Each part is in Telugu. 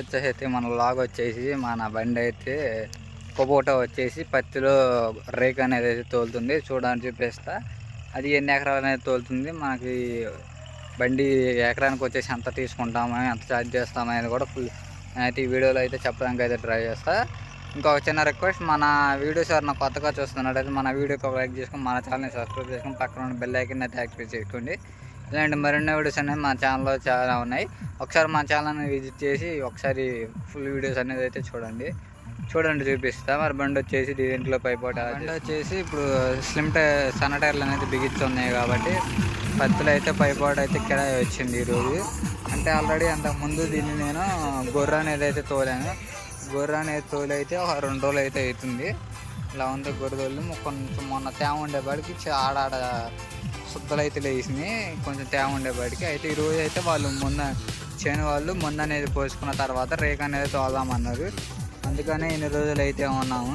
వచ్చేసి అయితే మన లాగ్ వచ్చేసి మన బండి అయితే కొబోట వచ్చేసి పత్తిలో రేక్ అనేది అయితే తోలుతుంది. చూడడానికి చూపిస్తా. అది ఎన్ని ఎకరాలు అనేది తోలుతుంది. మనకి బండి ఎకరానికి వచ్చేసి ఎంత తీసుకుంటామని ఎంత ఛార్జ్ చేస్తామని కూడా ఫుల్ అయితే ఈ వీడియోలో అయితే చెప్పడానికి అయితే ట్రై చేస్తా. ఇంకొక చిన్న రిక్వెస్ట్ మన వీడియోస్ ఎవరైనా కొత్తగా చూస్తున్నట్టయితే మన వీడియోకి ఒక లైక్ చేసుకుని మన ఛానల్ని సబ్స్క్రైబ్ చేసుకుని పక్కన ఉన్న బెల్ ఐకన్ అయితే యాక్టివేట్ చేసుకోండి ఇలాంటి మరిన్ని వీడియోస్ అనేవి మన ఛానల్లో చాలా ఉన్నాయి. ఒకసారి మన ఛానల్ని విజిట్ చేసి ఒకసారి ఫుల్ వీడియోస్ అనేది అయితే చూడండి. చూడండి చూపిస్తా. మరి బండి వచ్చేసి దీంట్లో పైపోట బండి వచ్చేసి ఇప్పుడు స్లిమ్ టై సన్న టైర్లు అనేది బిగిస్తున్నాయి కాబట్టి పత్తులు అయితే పైపోట అయితే కిరాయి వచ్చింది ఈరోజు అంటే ఆల్రెడీ అంతకుముందు దీన్ని నేను గొర్రె అనేది అయితే తోలాను. గొర్రె అనేది తోలి అయితే ఒక రెండు రోజులు అయితే అవుతుంది. ఇలా ఉంది గొర్రె కొంచెం మొన్న తేమ ఉండేపాటికి ఆడాడ శుద్ధలు అయితే లేచినాయి కొంచెం తేమ ఉండేపాటికి. అయితే ఈరోజు అయితే వాళ్ళు మొన్న చేను వాళ్ళు మొన్న అనేది పోసుకున్న తర్వాత రేక్ అనేది తోదామన్నారు. అందుకనే ఇన్ని రోజులు అయితే ఉన్నాము.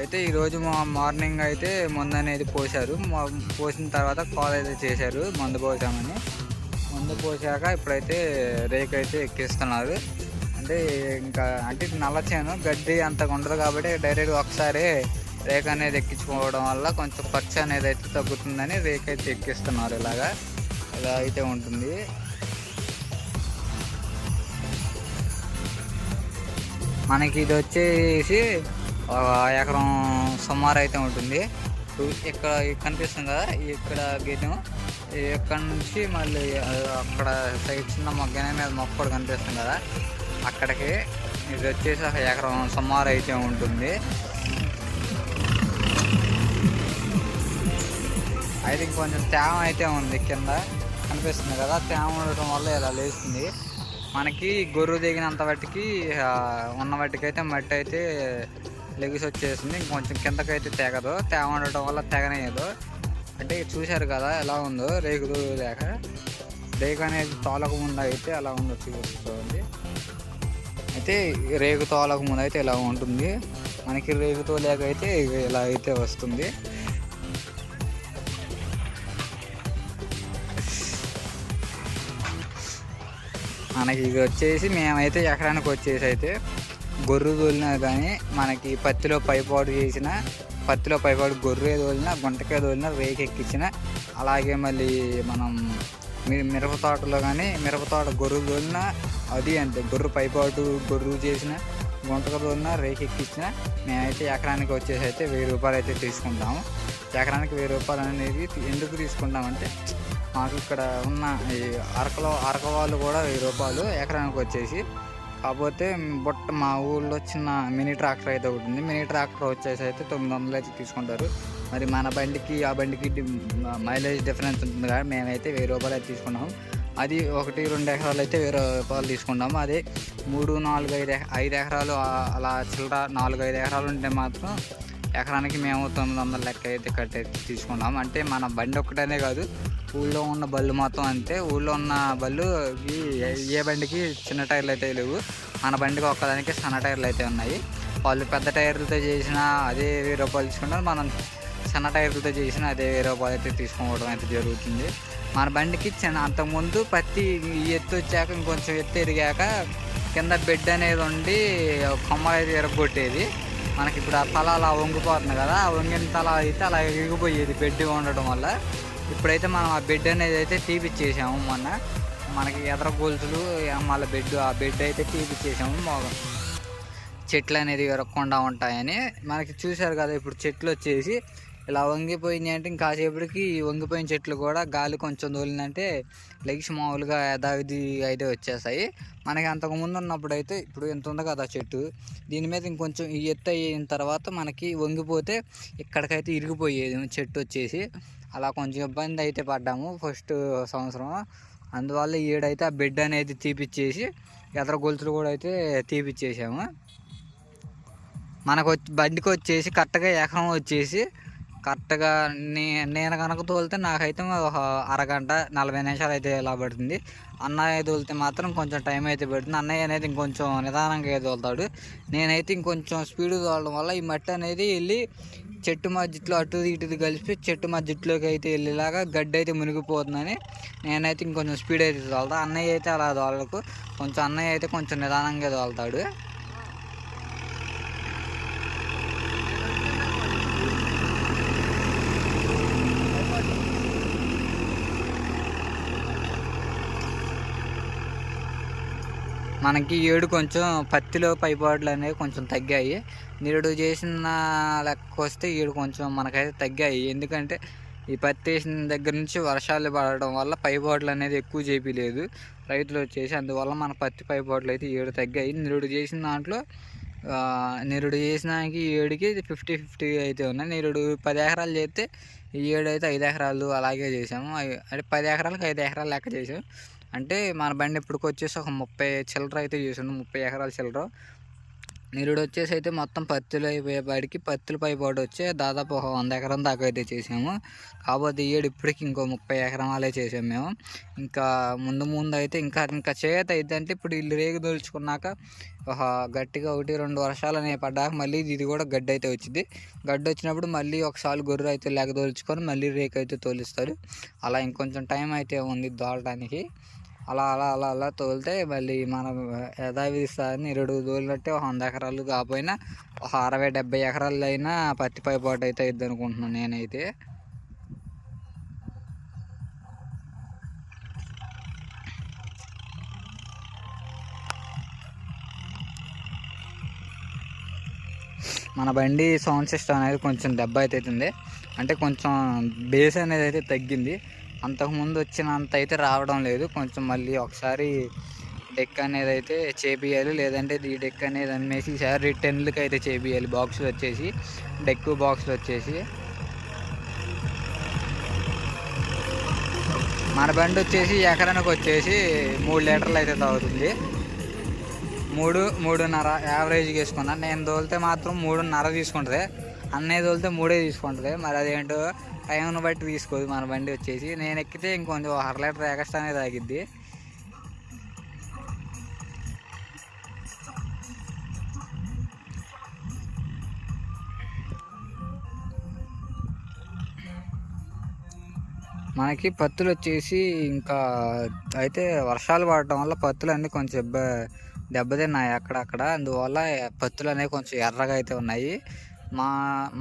అయితే ఈరోజు మా మార్నింగ్ అయితే మందు అనేది పోసారు పోసిన తర్వాత కాల్ అయితే చేశారు. మందు పోసామని. మందు పోసాక ఇప్పుడైతే రేక్ అయితే ఎక్కిస్తున్నారు. అంటే ఇంకా అంటే నల్ల చేను గడ్డి అంతగా ఉండదు కాబట్టి డైరెక్ట్ ఒకసారి రేక్ అనేది ఎక్కించుకోవడం వల్ల కొంచెం ఖర్చు అనేది అయితే తగ్గుతుందని రేక్ అయితే ఎక్కిస్తున్నారు ఇలాగా. ఇలా అయితే ఉంటుంది. మనకి ఇది వచ్చేసి ఎకరం సుమారు అయితే ఉంటుంది. ఇక్కడ ఇక్కడ కనిపిస్తుంది కదా ఇక్కడ గీతం ఇక్కడ నుంచి మళ్ళీ అక్కడ సైడ్ చిన్న మొగ్గనే మీద మొక్క కూడా కనిపిస్తుంది కదా. అక్కడికి ఇది వచ్చేసి ఒక ఎకరం సుమారు అయితే ఉంటుంది. అయితే కొంచెం తేమ అయితే ఉంది కింద. కనిపిస్తుంది కదా తేమ ఉండటం వల్ల ఇలా లేస్తుంది. మనకి గొర్రె దిగినంత వాటికి ఉన్న వాటికి అయితే మట్టి అయితే లెగిసి వచ్చేసింది. ఇంకొంచెం కిందకైతే తెగదు. తేమ ఉండటం వల్ల తెగనేయదు. అంటే చూశారు కదా ఎలా ఉందో రేగులు లేక. రేగు అనేది తోలక ముందు అయితే ఎలా ఉందో చూస్తుంది అయితే రేగు తోలక ముందు అయితే ఇలా ఉంటుంది. మనకి రేగు తోలేక అయితే ఇలా అయితే వస్తుంది. మనకి ఇది వచ్చేసి మేమైతే ఎకరానికి వచ్చేసి అయితే గొర్రె తోలినా కానీ మనకి పత్తిలో పైపాటు చేసిన పత్తిలో పైపాటు గొర్రె తోలినా గుంటకాయ తోలినా రేకెక్కించిన అలాగే మళ్ళీ మనం మీ- మిరప తోటలో కానీ మిరప తోట గొర్రె తోలినా అది అంతే. గొర్రె పైపాటు గొర్రె చేసిన గుంటక తోలినా రేకి ఎక్కించిన మేమైతే ఎకరానికి వచ్చేసి అయితే వెయ్యి రూపాయలు అయితే తీసుకుంటాము. ఎకరానికి వెయ్యి రూపాయలు అనేది ఎందుకు తీసుకుంటామంటే మాకు ఇక్కడ ఉన్న ఈ అరకలో అరక వాళ్ళు కూడా వెయ్యి రూపాయలు ఎకరానికి వచ్చేసి. కాకపోతే బుట్ట మా ఊళ్ళో చిన్న మినీ ట్రాక్టర్ అయితే ఒకటి ఉంది. మినీ ట్రాక్టర్ వచ్చేసి అయితే తొమ్మిది వందలు అయితే తీసుకుంటారు. మరి మన బండికి ఆ బండికి మైలేజ్ డిఫరెన్స్ ఉంటుంది కానీ మేమైతే వెయ్యి రూపాయలు అయితే తీసుకున్నాం. అది ఒకటి రెండు ఎకరాలు అయితే వెయ్యి రూపాయలు తీసుకుంటాము అదే మూడు నాలుగు ఐదు ఐదు ఎకరాలు అలా చిల్లర నాలుగు ఐదు ఎకరాలు ఉంటే మాత్రం ఎకరానికి మేము తొమ్మిది వందల లెక్క అయితే కట్ తీసుకున్నాం. అంటే మన బండి ఒక్కటనే కాదు ఊళ్ళో ఉన్న బళ్ళు మొత్తం అంతే. ఊళ్ళో ఉన్న బళ్ళు ఏ బండికి చిన్న టైర్లు అయితే లేవు. మన బండికి ఒక్కదానికి సన్న టైర్లు అయితే ఉన్నాయి. వాళ్ళు పెద్ద టైర్లతో చేసిన అదే వెయ్యి రూపాయలు తీసుకుంటారు మనం చిన్న టైర్లతో చేసిన అదే వేరే రూపాయలు అయితే తీసుకోవడం అయితే జరుగుతుంది. మన బండికి చిన్న అంతకుముందు పత్తి ఈ ఎత్తు వచ్చాక ఇంకొంచెం ఎత్తు ఎదిగాక కింద బెడ్ అనేది ఉండి కొమ్మలు అయితే ఎరగొట్టేది మనకి ఇప్పుడు ఆ తల అలా వంగిపోతుంది కదా ఆ వంగిన తల అయితే అలా ఎగిపోయేది బెడ్ ఉండటం వల్ల. ఇప్పుడైతే మనం ఆ బెడ్ అనేది అయితే తీపిచ్చేసాము మొన్న. మనకి ఎదర గొలుసులు మళ్ళీ బెడ్ ఆ బెడ్ అయితే తీపిచ్చేసాము మొ- చెట్లు అనేది ఎరగకుండా ఉంటాయని. మనకి చూశారు కదా ఇప్పుడు చెట్లు వచ్చేసి ఇలా వంగిపోయినాయి అంటే ఇంకాసేపటికి వంగిపోయిన చెట్లు కూడా గాలి కొంచెం తోలిందంటే లెగ్స్ మామూలుగా యథావిధి అయితే వచ్చేస్తాయి. మనకి అంతకు ముందు ఉన్నప్పుడు అయితే ఇప్పుడు ఎంత ఉంది కదా చెట్టు. దీని మీద ఇంకొంచెం ఈ ఎత్తు అయిన తర్వాత మనకి వంగిపోతే ఇక్కడికైతే ఇరిగిపోయేది చెట్టు వచ్చేసి. అలా కొంచెం ఇబ్బంది అయితే పడ్డాము ఫస్ట్ సంవత్సరం. అందువల్ల ఈడైతే ఆ బెడ్ అనేది తీపిచ్చేసి ఎదర గొలుసులు కూడా అయితే తీపిచ్చేసాము. మనకు వచ్చి బండికి వచ్చేసి కరెక్ట్గా ఎకరం వచ్చేసి కరెక్ట్గా నే నేను కనుక తోలితే నాకైతే ఒక అరగంట నలభై నిమిషాలు అయితే ఇలా పడుతుంది. అన్నయ్య తోలితే మాత్రం కొంచెం టైం అయితే పడుతుంది. అన్నయ్య అనేది ఇంకొంచెం నిదానంగా తోలుతాడు. నేనైతే ఇంకొంచెం స్పీడ్ తోలడం వల్ల ఈ మట్టి అనేది వెళ్ళి చెట్టు మధ్యలో అటు ఇటు కలిపి చెట్టు మధ్యలోకి అయితే వెళ్ళేలాగా గడ్డి అయితే మునిగిపోతుందని నేనైతే ఇంకొంచెం స్పీడ్ అయితే తోలుతా. అన్నయ్య అయితే అలా తోలకు కొంచెం అన్నయ్య అయితే కొంచెం నిదానంగా తోలుతాడు. మనకి ఏడు కొంచెం పత్తిలో పైపాట్లు అనేవి కొంచెం తగ్గాయి. నిరుడు చేసిన లెక్క వస్తే ఏడు కొంచెం మనకైతే తగ్గాయి. ఎందుకంటే ఈ పత్తి వేసిన దగ్గర నుంచి వర్షాలు పడడం వల్ల పైపాట్లు అనేది ఎక్కువ చేపిలేదు రైతులు వచ్చేసి అందువల్ల మన పత్తి పైపాట్లు అయితే ఏడు తగ్గాయి. నిరుడు చేసిన దాంట్లో నిరుడు చేసినానికి ఏడుకి ఫిఫ్టీ ఫిఫ్టీ అయితే ఉన్నాయి. నిరుడు పది ఎకరాలు చేస్తే ఈ ఏడు అయితే ఐదు ఎకరాలు అలాగే చేసాము. అంటే పది ఎకరాలకు ఐదు ఎకరాలు లెక్క చేసాం. అంటే మన బండి ఇప్పటికి వచ్చేసి ఒక ముప్పై చిల్లర అయితే చేసిండు ముప్పై ఎకరాల చిల్లర. నిరుడు వచ్చేసి అయితే మొత్తం పత్తులు అయిపోయేపాటికి పత్తులు పైపాటు వచ్చి దాదాపు ఒక వంద ఎకరం దాకా అయితే చేసాము. కాకపోతే ఈ ఏడు ఇప్పటికి ఇంకో ముప్పై ఎకరాలే చేసాము మేము. ఇంకా ముందు ముందు అయితే ఇంకా ఇంకా చేత అయితే అంటే ఇప్పుడు ఇల్లు రేగు దోల్చుకున్నాక ఒక గట్టిగా ఒకటి రెండు వర్షాలు అనేవి పడ్డాక మళ్ళీ ఇది కూడా గడ్డి అయితే వచ్చింది. గడ్డి వచ్చినప్పుడు మళ్ళీ ఒకసారి గొర్రె అయితే లేక తోలుచుకొని మళ్ళీ రేకు అయితే తోలిస్తారు. అలా ఇంకొంచెం టైం అయితే ఉంది దోలడానికి అలా అలా అలా అలా తోలితే మళ్ళీ మనం యథావిధి స్థాయిని ఇరుడు తోలినట్టే వంద ఎకరాలు కాకపోయినా ఒక అరవై డెబ్బై ఎకరాలు అయినా పత్తి పైపాటు అయితే ఇద్ది అనుకుంటున్నాను నేనైతే. మన బండి సౌండ్ సిస్టమ్ అనేది కొంచెం దెబ్బ అయితే అవుతుంది అంటే కొంచెం బేస్ అనేది అయితే తగ్గింది. అంతకుముందు వచ్చినంత అయితే రావడం లేదు. కొంచెం మళ్ళీ ఒకసారి డెక్ అనేది అయితే చేపియాలి లేదంటే ఈ డెక్ అనేది అమ్మేసి ఈసారి టెన్లకి అయితే చేపియాలి బాక్సులు వచ్చేసి డెక్ బాక్సులు వచ్చేసి. మన బండి వచ్చేసి ఎకరానికి వచ్చేసి మూడు లీటర్లు అయితే తాగుతుంది. మూడు మూడున్నర యావరేజ్కి వేసుకున్నాను నేను తోలితే మాత్రం మూడున్నర తీసుకుంటుంది. అన్నయ్య తోలితే మూడే తీసుకుంటుంది. మరి అదేంటో టైంను బట్టి తీసుకోదు. మన బండి వచ్చేసి. నేను ఎక్కితే ఇంకొంచెం అర లీటర్ ఎక్స్ట్రానే తాగిద్ది. మనకి పత్తులు వచ్చేసి ఇంకా అయితే వర్షాలు పడటం వల్ల పత్తులు అన్నీ కొంచెం దెబ్బ దెబ్బతిన్నాయి అక్కడక్కడ. అందువల్ల పత్తులు అనేవి కొంచెం ఎర్రగా అయితే ఉన్నాయి. మా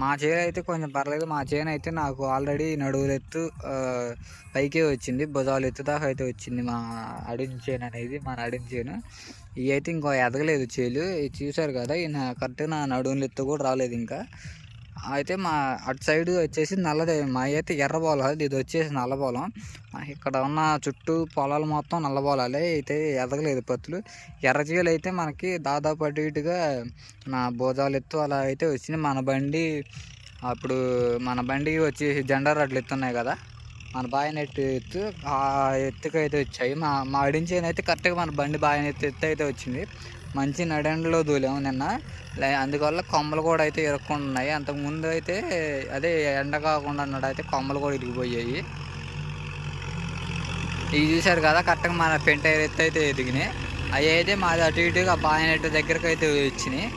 మా చేను అయితే కొంచెం పర్లేదు. మా చేను అయితే నాకు ఆల్రెడీ నడువులు ఎత్తు పైకే వచ్చింది. భుజాలు ఎత్తు దాకా అయితే వచ్చింది మా అడిన చేను అనేది మన అడిన చేను. ఇవి అయితే ఇంకో ఎదగలేదు చేలు. ఇది చూశారు కదా ఈయన కరెక్ట్గా నా నడువులు ఎత్తు కూడా రాలేదు ఇంకా. అయితే మా అటు సైడ్ వచ్చేసి నల్లదే. మా అయితే ఎర్ర పొలాలు ఇది వచ్చేసి నల్ల పొలం ఇక్కడ ఉన్న చుట్టూ పొలాలు మొత్తం నల్ల పొలాలే అయితే ఎదగలేదు పత్తులు. ఎర్ర అయితే మనకి దాదాపు అటు ఇటుగా నా భోజాలు ఎత్తు అలా అయితే వచ్చింది మన బండి అప్పుడు మన బండి వచ్చేసి జెండా రడ్లు ఎత్తున్నాయి కదా. మన బాయనెట్టు ఎత్తు ఆ ఎత్తుకు అయితే వచ్చాయి. మా మా అడించేనైతే కరెక్ట్గా మన బండి బాయనెత్తు ఎత్తు అయితే వచ్చింది. మంచి నడంలో దూలాము నిన్న. అందువల్ల కొమ్మలు కూడా అయితే ఇరుక్కుండా ఉన్నాయి అంతకుముందు అయితే అదే ఎండ కాకుండా అన్నట్టు అయితే కొమ్మలు కూడా ఇరిగిపోయాయి. ఇవి చూశారు కదా కరెక్ట్గా మన పెంట ఎత్తు అయితే ఎదిగినాయి. అవి అయితే మాది అటు ఇటుగా బాయినట్టు దగ్గరకు అయితే వచ్చినాయి.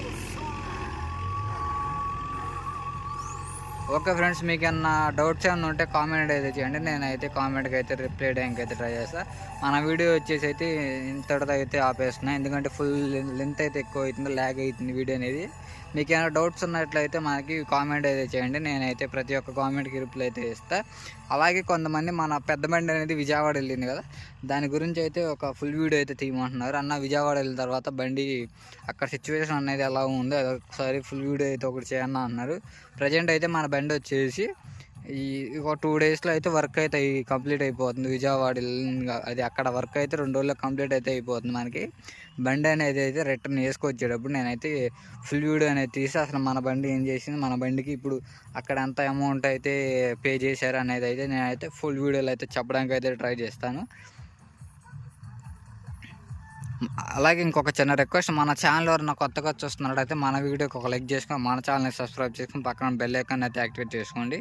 ఓకే ఫ్రెండ్స్ మీకు ఏమన్నా డౌట్స్ ఏమన్నా ఉంటే కామెంట్ అయితే చేయండి. నేనైతే కామెంట్కి అయితే రిప్లై చేయడానికి అయితే ట్రై చేస్తాను మన వీడియో వచ్చేసి అయితే ఇంతటితో అయితే ఆపేస్తున్నా. ఎందుకంటే ఫుల్ లెంత్ అయితే ఎక్కువ అవుతుంది ల్యాగ్ అవుతుంది వీడియో అనేది. మీకు ఏమైనా డౌట్స్ ఉన్నట్లయితే మనకి కామెంట్ అయితే చేయండి. నేనైతే ప్రతి ఒక్క కామెంట్కి రిప్లై అయితే ఇస్తా అలాగే కొంతమంది మన పెద్ద బండి అనేది విజయవాడ వెళ్ళింది కదా దాని గురించి అయితే ఒక ఫుల్ వీడియో అయితే తీయమంటున్నారు అన్న విజయవాడ వెళ్ళిన తర్వాత బండి అక్కడ సిచ్యువేషన్ అనేది ఎలా ఉందో అది ఒకసారి ఫుల్ వీడియో అయితే ఒకటి చేయన్న అన్నారు ప్రజెంట్ అయితే మన బండి వచ్చేసి ఈ ఒక టూ డేస్లో అయితే వర్క్ అయితే కంప్లీట్ అయిపోతుంది. విజయవాడ అది అక్కడ వర్క్ అయితే రెండు రోజుల్లో కంప్లీట్ అయితే అయిపోతుంది మనకి. బండి అనేది అయితే రిటర్న్ వేసుకొచ్చేటప్పుడు నేనైతే ఫుల్ వీడియో అనేది తీసి అసలు మన బండి ఏం చేసింది మన బండికి ఇప్పుడు అక్కడ ఎంత అమౌంట్ అయితే పే చేశారు అనేది అయితే నేనైతే ఫుల్ వీడియోలో అయితే చెప్పడానికి అయితే ట్రై చేస్తాను. అలాగే ఇంకొక చిన్న రిక్వెస్ట్ మన ఛానల్ ఎవరైనా కొత్తగా చూస్తున్నట్టయితే మన వీడియోకి ఒక లైక్ చేసుకొని మన ఛానల్ని సబ్స్క్రైబ్ చేసుకొని పక్కన బెల్ ఐకాన్ అయితే యాక్టివేట్ చేసుకోండి.